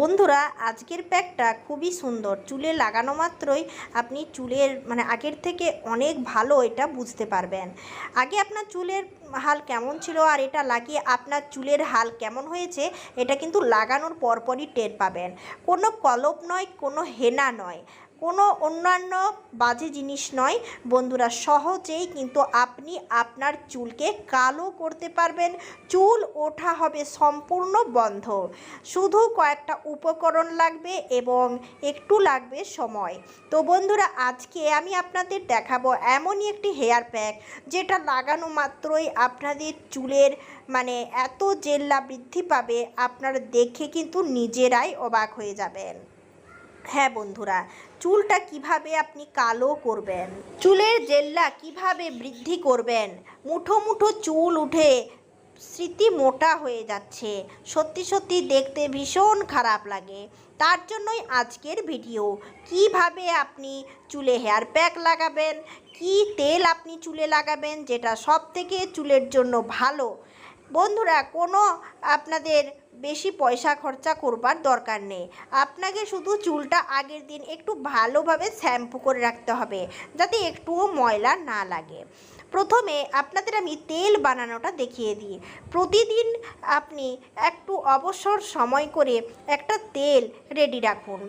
বন্ধুরা, আজকের প্যাকটা খুবই সুন্দর। চুলে লাগানো মাত্রই আপনি চুলের মানে আগের থেকে অনেক ভালো এটা বুঝতে পারবেন। আগে আপনার চুলের হাল কেমন ছিল আর এটা লাগিয়ে আপনার চুলের হাল কেমন হয়েছে, এটা কিন্তু লাগানোর পরপরই টের পাবেন। কোনো কলপ নয়, কোনো হেনা নয়, কোনো অন্যান্য বাজে জিনিস নয়। বন্ধুরা, সহজেই কিন্তু আপনি আপনার চুলকে কালো করতে পারবেন। চুল ওঠা হবে সম্পূর্ণ বন্ধ। শুধু কয়েকটা উপকরণ লাগবে এবং একটু লাগবে সময়। তো বন্ধুরা, আজকে আমি আপনাদের দেখাবো এমনই একটি হেয়ার প্যাক, যেটা লাগানো মাত্রই আপনাদের চুলের মানে এত জেল্লা বৃদ্ধি পাবে, আপনারা দেখে কিন্তু নিজেরাই অবাক হয়ে যাবেন। হ্যাঁ বন্ধুরা, চুলটা কীভাবে আপনি কালো করবেন, চুলের জেল্লা কীভাবে বৃদ্ধি করবেন, মুঠো মুঠো চুল উঠে স্মৃতি মোটা হয়ে যাচ্ছে, সত্যি সত্যি দেখতে ভীষণ খারাপ লাগে। তার জন্যই আজকের ভিডিও। কীভাবে আপনি চুলে হেয়ার প্যাক লাগাবেন? কি তেল আপনি চুলে লাগাবেন? যেটা সব থেকে চুলের জন্য ভালো? বন্ধুরা, কোনো আপনাদের বেশি পয়সা খরচা করবার দরকার নেই। আপনাকে শুধু চুলটা আগের দিন একটু ভালোভাবে শ্যাম্পু করে রাখতে হবে, যাতে একটুও ময়লা না লাগে। প্রথমে আপনাদের আমি তেল বানানোটা দেখিয়ে দিই। প্রতিদিন আপনি একটু অবসর সময় করে একটা তেল রেডি রাখুন।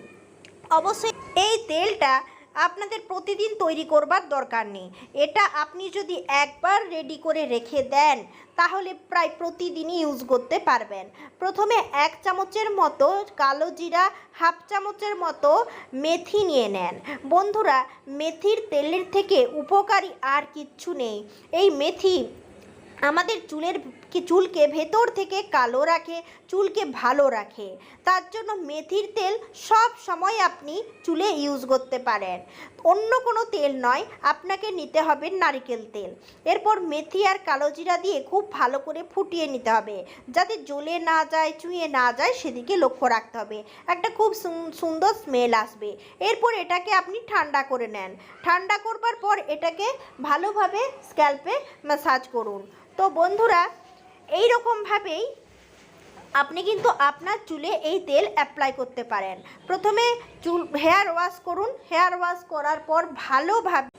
অবশ্যই এই তেলটা আপনাদের প্রতিদিন তৈরি করবার দরকার নেই। এটা আপনি যদি একবার রেডি করে রেখে দেন, তাহলে প্রায় প্রতিদিনই ইউজ করতে পারবেন। প্রথমে এক চামচের মতো কালো জিরা, হাফ চামচের মতো মেথি নিয়ে নেন। বন্ধুরা, মেথির তেলের থেকে উপকারী আর কিচ্ছু নেই। এই মেথি আমাদের চুলের কি চুলকে ভেতর থেকে কালো রাখে, চুলকে ভালো রাখে? তার জন্য মেথির তেল সব সময় আপনি চুলে ইউজ করতে পারেন। অন্য কোনো তেল নয়, আপনাকে নিতে হবে নারিকেল তেল। এরপর মেথি আর কালো জিরা দিয়ে খুব ভালো করে ফুটিয়ে নিতে হবে। যাতে জ্বলে না যায়, চুঁয়ে না যায়, সেদিকে লক্ষ্য রাখতে হবে। একটা খুব সুন- সুন্দর স্মেল আসবে। এরপর এটাকে আপনি ঠান্ডা করে নেন। ঠান্ডা করবার পর এটাকে ভালোভাবে স্ক্যাল্পে ম্যাসাজ করুন। তো বন্ধুরা এই রকমভাবেই আপনি কিন্তু আপনার চুলে এই তেল অ্যাপ্লাই করতে পারেন। প্রথমে চুল হেয়ার ওয়াশ করুন। হেয়ার ওয়াশ করার পর ভালোভাবে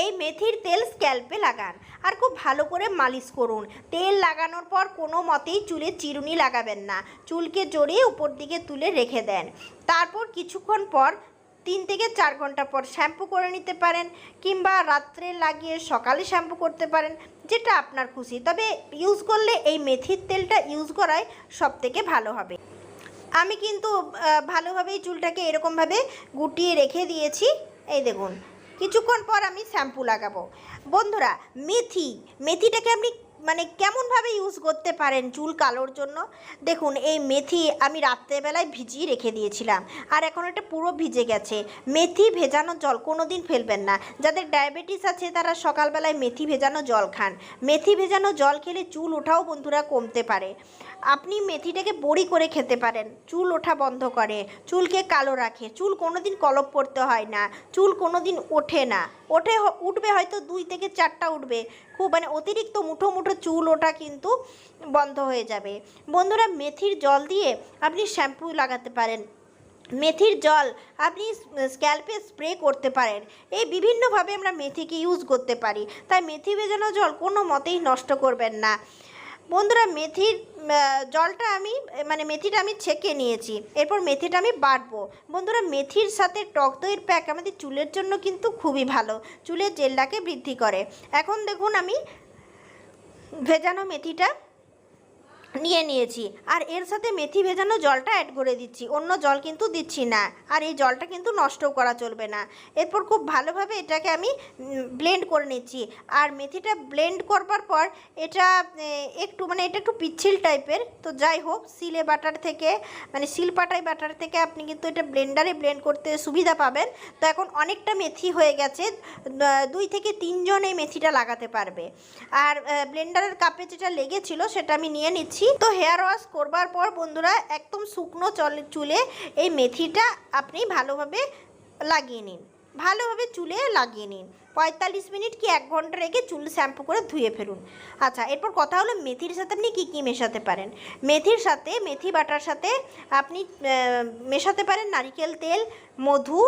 এই মেথির তেল স্ক্যাল্পে লাগান। আর খুব ভালো করে মালিশ করুন। তেল লাগানোর পর কোনো মতেই চুলে চিরুনি লাগাবেন না। চুলকে জড়িয়ে উপর দিকে তুলে রেখে দেন। তারপর কিছুক্ষণ পর তিন থেকে চার ঘণ্টা পর শ্যাম্পু করে নিতে পারেন কিংবা রাত্রে লাগিয়ে সকালে শ্যাম্পু করতে পারেন, যেটা আপনার খুশি। তবে ইউজ করলে এই মেথির তেলটা ইউজ করাই সব থেকে ভালো হবে। আমি কিন্তু ভালোভাবেই চুলটাকে এরকমভাবে গুটিয়ে রেখে দিয়েছি। এই দেখুন, কিছুক্ষণ পর আমি শ্যাম্পু লাগাবো। বন্ধুরা, মেথি, মেথিটাকে আপনি মানে কেমনভাবে ইউজ করতে পারেন চুল কালোর জন্য? দেখুন, এই মেথি আমি রাত্রেবেলায় ভিজিয়ে রেখে দিয়েছিলাম। আর এখন এটা পুরো ভিজে গেছে। মেথি ভেজানো জল কোনো দিন ফেলবেন না। যাদের ডায়াবেটিস আছে, তারা সকালবেলায় মেথি ভেজানো জল খান। মেথি ভেজানো জল খেলে চুল ওঠাও বন্ধুরা কমতে পারে। আপনি মেথিটাকে বড়ি করে খেতে পারেন। চুল ওঠা বন্ধ করে। চুলকে কালো রাখে। চুল কোনো দিন কলপ পড়তে হয় না। চুল কোনো দিন ওঠে না। ওঠে উঠবে হয়তো দুই থেকে চারটা উঠবে। খুব মানে অতিরিক্ত মুঠো মুঠো চুল ওঠা কিন্তু বন্ধ হয়ে যাবে। বন্ধুরা, মেথির জল দিয়ে আপনি শ্যাম্পু লাগাতে পারেন। মেথির জল আপনি স্ক্যাল্পে স্প্রে করতে পারেন। এই বিভিন্নভাবে আমরা মেথিকে ইউজ করতে পারি। তাই মেথি ভেজানো জল কোনো মতেই নষ্ট করবেন না। বন্ধুরা মেথির জলটা আমি মানে মেথিটা আমি ছেঁকে নিয়েছি। এরপর মেথিটা আমি বাড়বো বন্ধুরা, মেথির সাথে টক দইয়ের প্যাক আমাদের চুলের জন্য কিন্তু খুবই ভালো। চুলের জেলটাকে বৃদ্ধি করে। এখন দেখুন আমি ভেজানো মেথিটা নিয়ে নিয়েছি। আর এর সাথে মেথি ভেজানো জলটা অ্যাড করে দিচ্ছি। অন্য জল কিন্তু দিচ্ছি না। আর এই জলটা কিন্তু নষ্টও করা চলবে না। এরপর খুব ভালোভাবে এটাকে আমি ব্লেন্ড করে নিচ্ছি। আর মেথিটা ব্লেন্ড করবার পর এটা একটু মানে এটা একটু পিচ্ছিল টাইপের তো যাই হোক সিলে বাটার থেকে মানে শিলপাটাই বাটার থেকে আপনি কিন্তু এটা ব্লেন্ডারে ব্লেন্ড করতে সুবিধা পাবেন। তো এখন অনেকটা মেথি হয়ে গেছে। দুই থেকে তিনজন এই মেথিটা লাগাতে পারবে। আর ব্লেন্ডারের কাপে যেটা লেগেছিল, সেটা আমি নিয়ে নিচ্ছি। তো হেয়ার ওয়াশ করবার পর বন্ধুরা একদম শুকনো চলে চুলে এই মেথিটা আপনি ভালোভাবে লাগিয়ে নিন। ভালোভাবে চুলে লাগিয়ে নিন। পঁয়তাল্লিশ মিনিট কি এক ঘণ্টা রেখে চুল শ্যাম্পু করে ধুয়ে ফেলুন। আচ্ছা এরপর কথা হলো মেথির সাথে আপনি কী কী মেশাতে পারেন? মেথির সাথে, মেথি বাটার সাথে আপনি মেশাতে পারেন নারিকেল তেল, মধু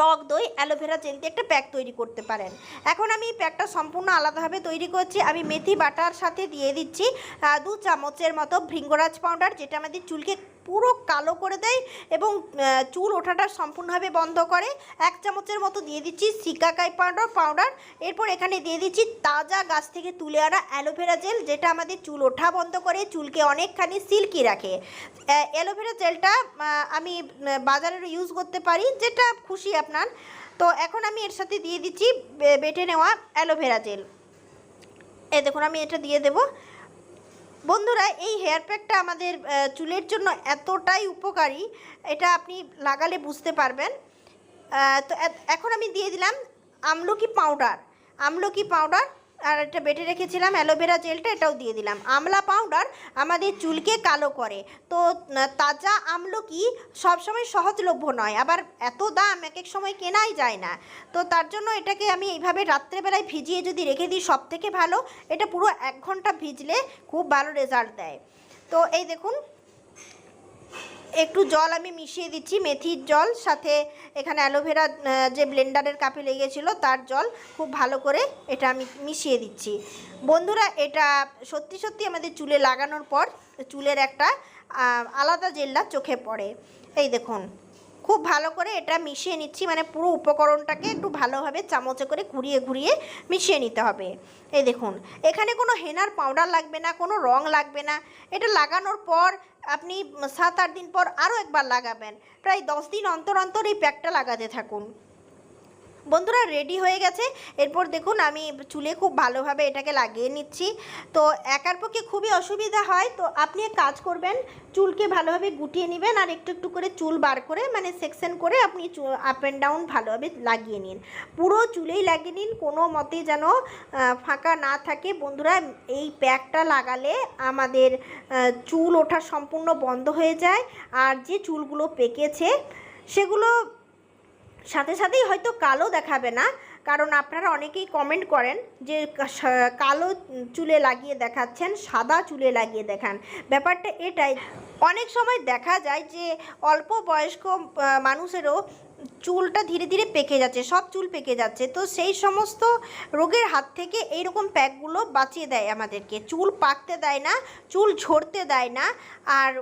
টক দই অ্যালোভেরা জেল দিয়ে একটা প্যাক তৈরি করতে পারেন। এখন আমি এই প্যাকটা সম্পূর্ণ আলাদাভাবে তৈরি করছি। আমি মেথি বাটার সাথে দিয়ে দিচ্ছি দু চামচের মতো ভৃঙ্গরাজ পাউডার যেটা আমাদের চুলকে পুরো কালো করে দেয় এবং চুল ওঠাটা সম্পূর্ণভাবে বন্ধ করে। এক চামচের মতো দিয়ে দিচ্ছি সিকাকাই পাউডার পাউডার। এরপর এখানে দিয়ে দিচ্ছি তাজা গাছ থেকে তুলে আনা অ্যালোভেরা জেল, যেটা আমাদের চুল ওঠা বন্ধ করে, চুলকে অনেকখানি সিল্কি রাখে। অ্যালোভেরা জেলটা আমি বাজারের ইউজ করতে পারি, যেটা খুশি আপনার। তো এখন আমি এর সাথে দিয়ে দিচ্ছি বেটে নেওয়া অ্যালোভেরা জেল। এ দেখুন, আমি এটা দিয়ে দেবো। বন্ধুরা, এই হেয়ার প্যাকটা আমাদের চুলের জন্য এতটাই উপকারী, এটা আপনি লাগালে বুঝতে পারবেন। তো এখন আমি দিয়ে দিলাম আমলকি পাউডার আমলকি পাউডার আর একটা বেটে রেখেছিলাম অ্যালোভেরা জেলটা, এটাও দিয়ে দিলাম। আমলা পাউডার আমাদের চুলকে কালো করে। তো তাজা আমলকি সবসময় সহজলভ্য নয়, আবার এত দাম এক এক সময় কেনাই যায় না। তো তার জন্য এটাকে আমি এইভাবে রাত্রেবেলায় ভিজিয়ে যদি রেখে দিই সব থেকে ভালো, এটা পুরো এক ঘণ্টা ভিজলে খুব ভালো রেজাল্ট দেয়। তো এই দেখুন একটু জল আমি মিশিয়ে দিচ্ছি, মেথির জল, সাথে এখানে অ্যালোভেরা যে ব্লেন্ডারের কাপে লেগেছিলো তার জল খুব ভালো করে এটা আমি মিশিয়ে দিচ্ছি। বন্ধুরা, এটা সত্যি সত্যি আমাদের চুলে লাগানোর পর চুলের একটা আলাদা জেল্লা চোখে পড়ে। এই দেখুন। খুব ভালো করে এটা মিশিয়ে নিচ্ছি মানে পুরো উপকরণটাকে একটু ভালোভাবে চামচে করে ঘুরিয়ে ঘুরিয়ে মিশিয়ে নিতে হবে। এই দেখুন, এখানে কোনো হেনার পাউডার লাগবে না, কোনো রং লাগবে না। এটা লাগানোর পর আপনি সাত আট দিন পর আরও একবার লাগাবেন। প্রায় দশ দিন অন্তর অন্তর এই প্যাকটা লাগাতে থাকুন। বন্ধুরা রেডি হয়ে গেছে। এরপর দেখুন, আমি চুলে খুব ভালোভাবে এটাকে লাগিয়ে নিচ্ছি। তো একার পক্ষে খুবই অসুবিধা হয়। তো আপনি কাজ করবেন, চুলকে ভালোভাবে গুটিয়ে নেবেন আর একটু একটু করে চুল বার করে মানে সেকশন করে আপনি আপ অ্যান্ড ডাউন ভালোভাবে লাগিয়ে নিন। পুরো চুলেই লাগিয়ে নিন, কোনো মতে যেন ফাঁকা না থাকে। বন্ধুরা, এই প্যাকটা লাগালে আমাদের চুল ওঠা সম্পূর্ণ বন্ধ হয়ে যায়। আর যে চুলগুলো পেকেছে, সেগুলো সাথে সাথেই হয়তো কালো দেখাবে না, কারণ আপনারা অনেকেই কমেন্ট করেন যে কালো চুলে লাগিয়ে দেখাচ্ছেন, সাদা চুলে লাগিয়ে দেখান। ব্যাপারটা এটাই। অনেক সময় দেখা যায় যে অল্প বয়স্ক মানুষেরও চুলটা ধীরে ধীরে পেকে যাচ্ছে, সব চুল পেকে যাচ্ছে। তো সেই সমস্ত রোগের হাত থেকে এইরকম প্যাকগুলো বাঁচিয়ে দেয় আমাদেরকে। চুল পাকতে দেয় না, চুল ঝরতে দেয় না। আর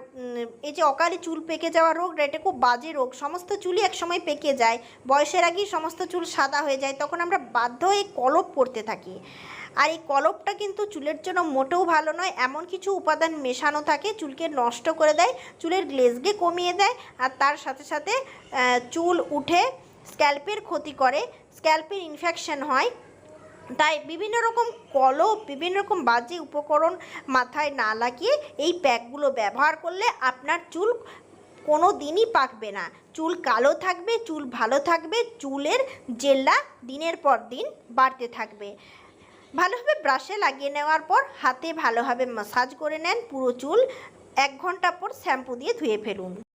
এই যে অকালে চুল পেকে যাওয়া রোগটা এটা খুব বাজে রোগ। সমস্ত চুলই একসময় পেকে যায়। বয়সের আগেই সমস্ত চুল সাদা হয়ে যায়। তখন আমরা বাধ্য হয়ে কলপ করতে থাকি। আর এই কলপটা কিন্তু চুলের জন্য মোটেও ভালো নয়, এমন কিছু উপাদান মেশানো থাকে, চুলকে নষ্ট করে দেয়, চুলের গ্লেজকে কমিয়ে দেয়, আর তার সাথে সাথে চুল উঠে স্ক্যাল্পের ক্ষতি করে, স্ক্যাল্পের ইনফেকশন হয়। তাই বিভিন্ন রকম কলপ, বিভিন্ন রকম বাজে উপকরণ মাথায় না লাগিয়ে এই প্যাকগুলো ব্যবহার করলে আপনার চুল কোনো দিনই পাকবে না। চুল কালো থাকবে, চুল ভালো থাকবে, চুলের জেল্লা দিনের পর দিন বাড়তে থাকবে। ভালোভাবে ব্রাশে লাগিয়ে নেওয়ার পর হাতে ভালোভাবে মাসাজ করে নেন পুরো চুল। এক ঘণ্টা পর শ্যাম্পু দিয়ে ধুয়ে ফেলুন।